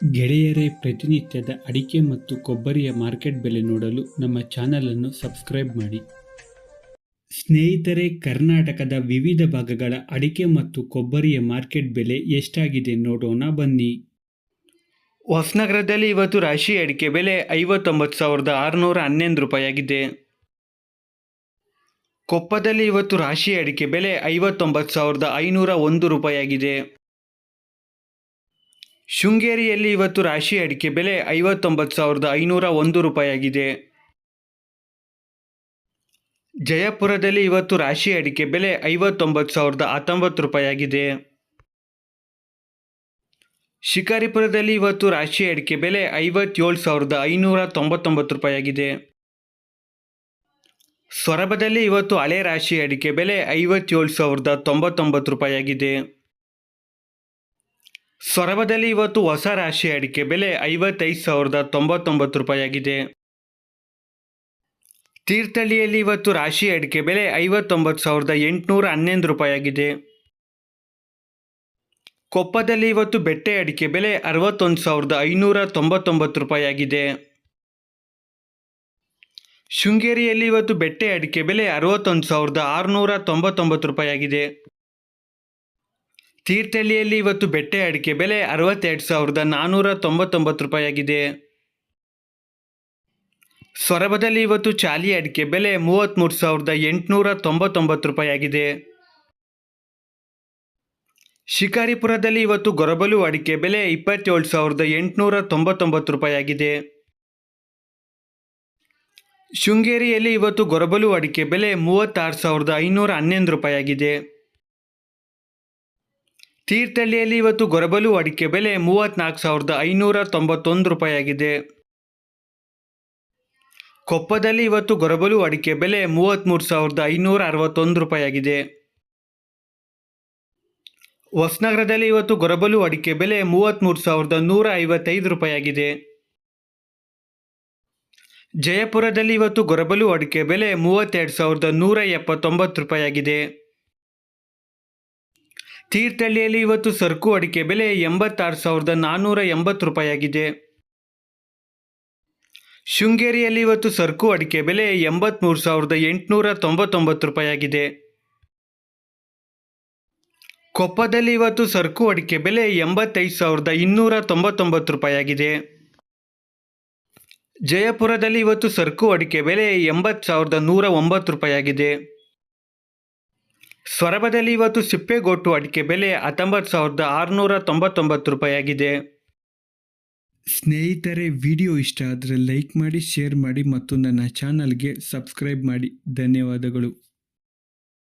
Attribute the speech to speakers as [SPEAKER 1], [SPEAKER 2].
[SPEAKER 1] ಗೆಳೆಯರೇ, ಪ್ರತಿನಿತ್ಯದ ಅಡಿಕೆ ಮತ್ತು ಕೊಬ್ಬರಿಯ ಮಾರ್ಕೆಟ್ ಬೆಲೆ ನೋಡಲು ನಮ್ಮ ಚಾನಲನ್ನು ಸಬ್ಸ್ಕ್ರೈಬ್ ಮಾಡಿ. ಸ್ನೇಹಿತರೆ, ಕರ್ನಾಟಕದ ವಿವಿಧ ಭಾಗಗಳ ಅಡಿಕೆ ಮತ್ತು ಕೊಬ್ಬರಿಯ ಮಾರ್ಕೆಟ್ ಬೆಲೆ ಎಷ್ಟಾಗಿದೆ ನೋಡೋಣ ಬನ್ನಿ.
[SPEAKER 2] ಹೊಸನಗರದಲ್ಲಿ ಇವತ್ತು ರಾಶಿ ಅಡಿಕೆ ಬೆಲೆ ಐವತ್ತೊಂಬತ್ತು ಸಾವಿರದ ಆರುನೂರ ಹನ್ನೊಂದು ರೂಪಾಯಿಯಾಗಿದೆ. ಕೊಪ್ಪದಲ್ಲಿ ಇವತ್ತು ರಾಶಿ ಅಡಿಕೆ ಬೆಲೆ ಐವತ್ತೊಂಬತ್ತು ಸಾವಿರದ ಐನೂರ ಒಂದು ರೂಪಾಯಿಯಾಗಿದೆ. ಶೃಂಗೇರಿಯಲ್ಲಿ ಇವತ್ತು ರಾಶಿ ಅಡಿಕೆ ಬೆಲೆ ಐವತ್ತೊಂಬತ್ತು ಸಾವಿರದ ಐನೂರ ಒಂದು ರೂಪಾಯಿಯಾಗಿದೆ. ಜಯಪುರದಲ್ಲಿ ಇವತ್ತು ರಾಶಿ ಅಡಿಕೆ ಬೆಲೆ ಐವತ್ತೊಂಬತ್ತು ಸಾವಿರದ ಹತ್ತೊಂಬತ್ತು ರೂಪಾಯಿಯಾಗಿದೆ. ಶಿಕಾರಿಪುರದಲ್ಲಿ ಇವತ್ತು ರಾಶಿ ಅಡಿಕೆ ಬೆಲೆ ಐವತ್ತೇಳು ಸಾವಿರದ ಐನೂರ ತೊಂಬತ್ತೊಂಬತ್ತು ರೂಪಾಯಿಯಾಗಿದೆ. ಸೊರಬದಲ್ಲಿ ಇವತ್ತು ಹಳೆ ರಾಶಿ ಅಡಿಕೆ ಬೆಲೆ ಐವತ್ತೇಳು ಸಾವಿರದ ತೊಂಬತ್ತೊಂಬತ್ತು ರೂಪಾಯಿಯಾಗಿದೆ. ಸೊರಬದಲ್ಲಿ ಇವತ್ತು ಹೊಸ ರಾಶಿ ಅಡಿಕೆ ಬೆಲೆ ಐವತ್ತೈದು ಸಾವಿರದ ತೊಂಬತ್ತೊಂಬತ್ತು ರೂಪಾಯಿಯಾಗಿದೆ. ತೀರ್ಥಹಳ್ಳಿಯಲ್ಲಿ ಇವತ್ತು ರಾಶಿ ಅಡಿಕೆ ಬೆಲೆ ಐವತ್ತೊಂಬತ್ತು ಸಾವಿರದ ಎಂಟುನೂರ ಹನ್ನೊಂದು ರೂಪಾಯಿಯಾಗಿದೆ. ಕೊಪ್ಪದಲ್ಲಿ ಇವತ್ತು ಬೆಟ್ಟೆ ಅಡಿಕೆ ಬೆಲೆ ಅರವತ್ತೊಂದು ಸಾವಿರದ ಐನೂರ ತೊಂಬತ್ತೊಂಬತ್ತು ರೂಪಾಯಿಯಾಗಿದೆ. ಶೃಂಗೇರಿಯಲ್ಲಿ ಇವತ್ತು ಬೆಟ್ಟೆ ಅಡಿಕೆ ಬೆಲೆ ಅರವತ್ತೊಂದು ಸಾವಿರದ ಆರುನೂರ ತೊಂಬತ್ತೊಂಬತ್ತು ರೂಪಾಯಿಯಾಗಿದೆ. ತೀರ್ಥಹಳ್ಳಿಯಲ್ಲಿ ಇವತ್ತು ಬೆಟ್ಟೆ ಅಡಿಕೆ ಬೆಲೆ ಅರವತ್ತೆರಡು ಸಾವಿರದ ನಾನ್ನೂರ ತೊಂಬತ್ತೊಂಬತ್ತು ರೂಪಾಯಿಯಾಗಿದೆ. ಸೊರಬದಲ್ಲಿ ಇವತ್ತು ಚಾಲಿ ಅಡಿಕೆ ಬೆಲೆ ಮೂವತ್ತ್ಮೂರು ಸಾವಿರದ ಎಂಟುನೂರ ತೊಂಬತ್ತೊಂಬತ್ತು ರೂಪಾಯಿಯಾಗಿದೆ. ಶಿಕಾರಿಪುರದಲ್ಲಿ ಇವತ್ತು ಗೊರಬಲು ಅಡಿಕೆ ಬೆಲೆ ಇಪ್ಪತ್ತೇಳು ಸಾವಿರದ ಎಂಟುನೂರ ತೊಂಬತ್ತೊಂಬತ್ತು ರೂಪಾಯಿಯಾಗಿದೆ. ಶೃಂಗೇರಿಯಲ್ಲಿ ಇವತ್ತು ಗೊರಬಲು ಅಡಿಕೆ ಬೆಲೆ ಮೂವತ್ತಾರು ಸಾವಿರದ ಐನೂರ ಹನ್ನೊಂದು ರೂಪಾಯಿಯಾಗಿದೆ. ತೀರ್ಥಹಳ್ಳಿಯಲ್ಲಿ ಇವತ್ತು ಗೊರಬಲು ಅಡಿಕೆ ಬೆಲೆ ಮೂವತ್ತ್ನಾಲ್ಕು ಸಾವಿರದ ಐನೂರ ತೊಂಬತ್ತೊಂದು ರೂಪಾಯಿಯಾಗಿದೆ. ಕೊಪ್ಪದಲ್ಲಿ ಇವತ್ತು ಗೊರಬಲು ಅಡಿಕೆ ಬೆಲೆ ಮೂವತ್ತ್ಮೂರು ಸಾವಿರದ ಐನೂರ ಅರವತ್ತೊಂದು ರೂಪಾಯಿಯಾಗಿದೆ. ಹೊಸನಗರದಲ್ಲಿ ಇವತ್ತು ಗೊರಬಲು ಅಡಿಕೆ ಬೆಲೆ ಮೂವತ್ತ್ಮೂರು ಸಾವಿರದ ನೂರ ಐವತ್ತೈದು ರೂಪಾಯಿಯಾಗಿದೆ. ಜಯಪುರದಲ್ಲಿ ಇವತ್ತು ಗೊರಬಲು ಅಡಿಕೆ ಬೆಲೆ ಮೂವತ್ತೆರಡು ಸಾವಿರದ ನೂರ ಎಪ್ಪತ್ತೊಂಬತ್ತು ರೂಪಾಯಿಯಾಗಿದೆ. ತೀರ್ಥಹಳ್ಳಿಯಲ್ಲಿ ಇವತ್ತು ಸರಕು ಅಡಿಕೆ ಬೆಲೆ ಎಂಬತ್ತಾರು ಸಾವಿರದ ನಾನ್ನೂರ ಎಂಬತ್ತು ರೂಪಾಯಿಯಾಗಿದೆ. ಶೃಂಗೇರಿಯಲ್ಲಿ ಇವತ್ತು ಸರಕು ಅಡಿಕೆ ಬೆಲೆ ಎಂಬತ್ಮೂರು ಸಾವಿರದ ಎಂಟುನೂರ ತೊಂಬತ್ತೊಂಬತ್ತು ರೂಪಾಯಿಯಾಗಿದೆ. ಕೊಪ್ಪದಲ್ಲಿ ಇವತ್ತು ಸರಕು ಅಡಿಕೆ ಬೆಲೆ ಎಂಬತ್ತೈದು ಸಾವಿರದ ಇನ್ನೂರ ತೊಂಬತ್ತೊಂಬತ್ತು ರೂಪಾಯಿಯಾಗಿದೆ. ಜಯಪುರದಲ್ಲಿ ಇವತ್ತು ಸರಕು ಅಡಿಕೆ ಬೆಲೆ ಎಂಬತ್ತು ಸಾವಿರದ ನೂರ ಒಂಬತ್ತು ರೂಪಾಯಿಯಾಗಿದೆ. ಸೊರಬದಲ್ಲಿ ಇವತ್ತು ಸಿಪ್ಪೆಗೋಟು ಅಡಿಕೆ ಬೆಲೆ ಹತ್ತೊಂಬತ್ತು ಸಾವಿರದ ಆರುನೂರ ತೊಂಬತ್ತೊಂಬತ್ತು ರೂಪಾಯಿಯಾಗಿದೆ.
[SPEAKER 1] ಸ್ನೇಹಿತರೆ, ವಿಡಿಯೋ ಇಷ್ಟ ಆದರೆ ಲೈಕ್ ಮಾಡಿ, ಶೇರ್ ಮಾಡಿ ಮತ್ತು ನನ್ನ ಚಾನಲ್ಗೆ ಸಬ್ಸ್ಕ್ರೈಬ್ ಮಾಡಿ. ಧನ್ಯವಾದಗಳು.